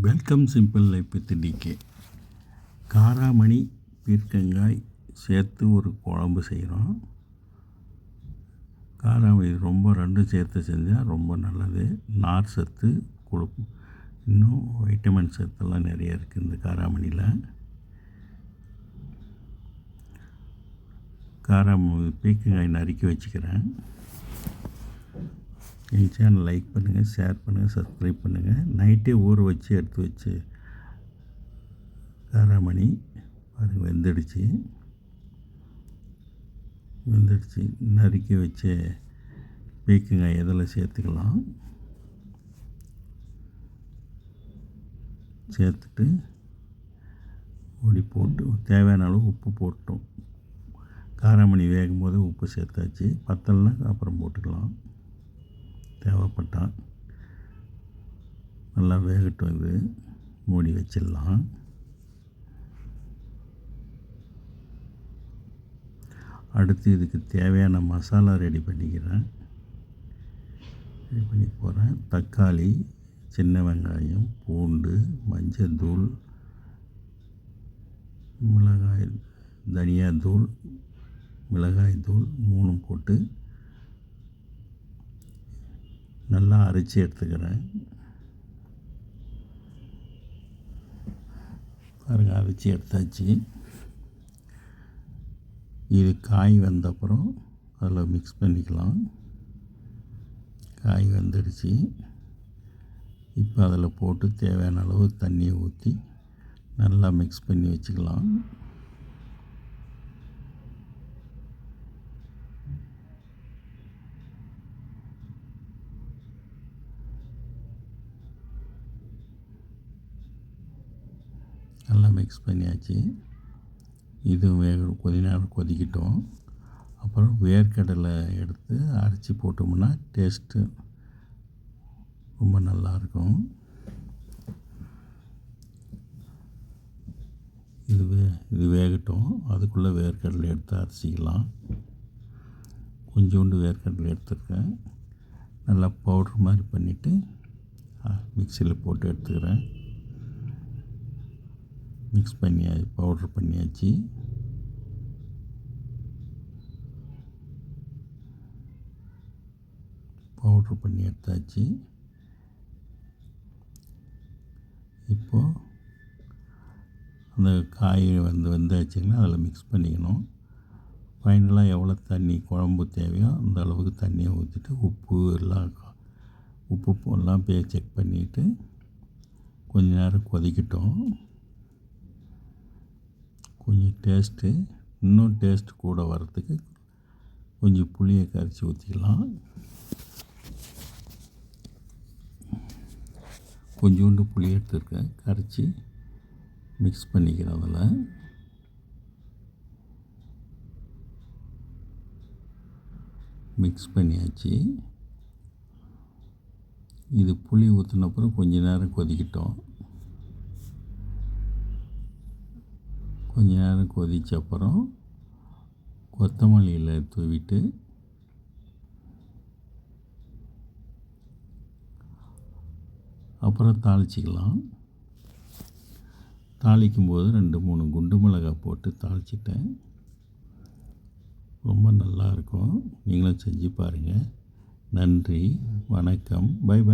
Welcome simple life with TK காராமணி பீர்க்கங்காய் சேர்த்து ஒரு குழம்பு செய்கிறோம். காராமணி ரொம்ப ரெண்டும் சேர்த்து செஞ்சால் ரொம்ப நல்லது. நார் சத்து கொடுக்கும் இன்னும் வைட்டமின் சத்தெல்லாம் நிறைய இருக்குது இந்த காராமணியில். காராமணி பீர்க்கங்காய் நறுக்கி வச்சுக்கிறேன். எங்கள் சேனல் லைக் பண்ணுங்கள் ஷேர் பண்ணுங்கள் சப்ஸ்கிரைப் பண்ணுங்கள் நைட்டே ஊற வச்சு எடுத்து வச்சு காராமணி பாருங்கள் வெந்துடுச்சு. வெந்துடுச்சு. நறுக்கி வச்சு பீக்கங்காய் இதில் சேர்த்துக்கலாம்? சேர்த்துட்டு ஒடி போட்டு தேவையான அளவு உப்பு போட்டோம். காராமணி வேகும் போது உப்பு சேர்த்தாச்சு. பத்தலைனா அப்புறம் போட்டுக்கலாம். தேவைப்பட்டால் நல்லா வேகட்டும் இது. மூடி வச்சிடலாம். அடுத்து இதுக்கு தேவையான மசாலா ரெடி பண்ணிக்கிறேன். ரெடி பண்ணி போகிறேன் தக்காளி சின்ன வெங்காயம் பூண்டு மஞ்சள் தூள் மிளகாய் தனியாத்தூள் மிளகாய் தூள் மூணும் போட்டு நல்லா அரைச்சி எடுத்துக்கிறேன். பாருங்கள் அரைச்சி எடுத்தாச்சு. இது காய் வந்தப்புறம் அதில் மிக்ஸ் பண்ணிக்கலாம். காய் வந்துடுச்சு. இப்போ அதில் போட்டு தேவையான அளவு தண்ணியை ஊற்றி நல்லா மிக்ஸ் பண்ணி வச்சுக்கலாம். நல்லா மிக்ஸ் பண்ணியாச்சு. இதுவும் வேக கொஞ்ச நேரம் கொதிக்கட்டும். அப்புறம் வேர்க்கடலை எடுத்து அரைச்சி போட்டோம்னா டேஸ்ட்டு ரொம்ப நல்லாயிருக்கும் இது வே இது வேகட்டும். அதுக்குள்ளே வேர்க்கடலை எடுத்து அரைச்சிக்கலாம். கொஞ்சோண்டு வேர்க்கடலை எடுத்துருக்கேன். நல்லா பவுட்ரு மாதிரி பண்ணிவிட்டு மிக்சியில் போட்டு எடுத்துக்கிறேன். மிக்ஸ் பண்ணி பவுட்ரு பண்ணியாச்சு. பவுட்ரு பண்ணி எடுத்தாச்சு. இப்போது அந்த காய் வந்து வெந்தாச்சுங்கன்னா அதில் மிக்ஸ் பண்ணிக்கணும். ஃபைனலாக எவ்வளோ தண்ணி குழம்பு தேவையோ அந்த அளவுக்கு தண்ணியை ஊற்றிட்டு உப்பு எல்லாம் உப்பு எல்லாம் போய் செக் பண்ணிவிட்டு கொஞ்ச நேரம் கொதிக்கட்டும். கொஞ்சம் டேஸ்ட்டு இன்னும் டேஸ்ட் கூட வர்றதுக்கு கொஞ்சம் புளியை கரைச்சி ஊற்றிக்கலாம் கொஞ்சோண்டு புளி எடுத்துருக்கேன். கரைச்சி மிக்ஸ் பண்ணிக்கிறேன் அதில். மிக்ஸ் பண்ணியாச்சு. இது புளி ஊற்றினப்புறம் கொஞ்ச நேரம் கொதிக்கட்டும். கொஞ்ச நேரம் கொதித்த அப்புறம் கொத்தமல்லியில் தூவிட்டு அப்புறம் தாளிச்சிக்கலாம். தாளிக்கும் போது ரெண்டு மூணு குண்டு மிளகாய் போட்டு தாளிச்சிட்டேன். ரொம்ப நல்லாயிருக்கும் நீங்களும் செஞ்சு பாருங்கள் நன்றி. வணக்கம். Bye bye.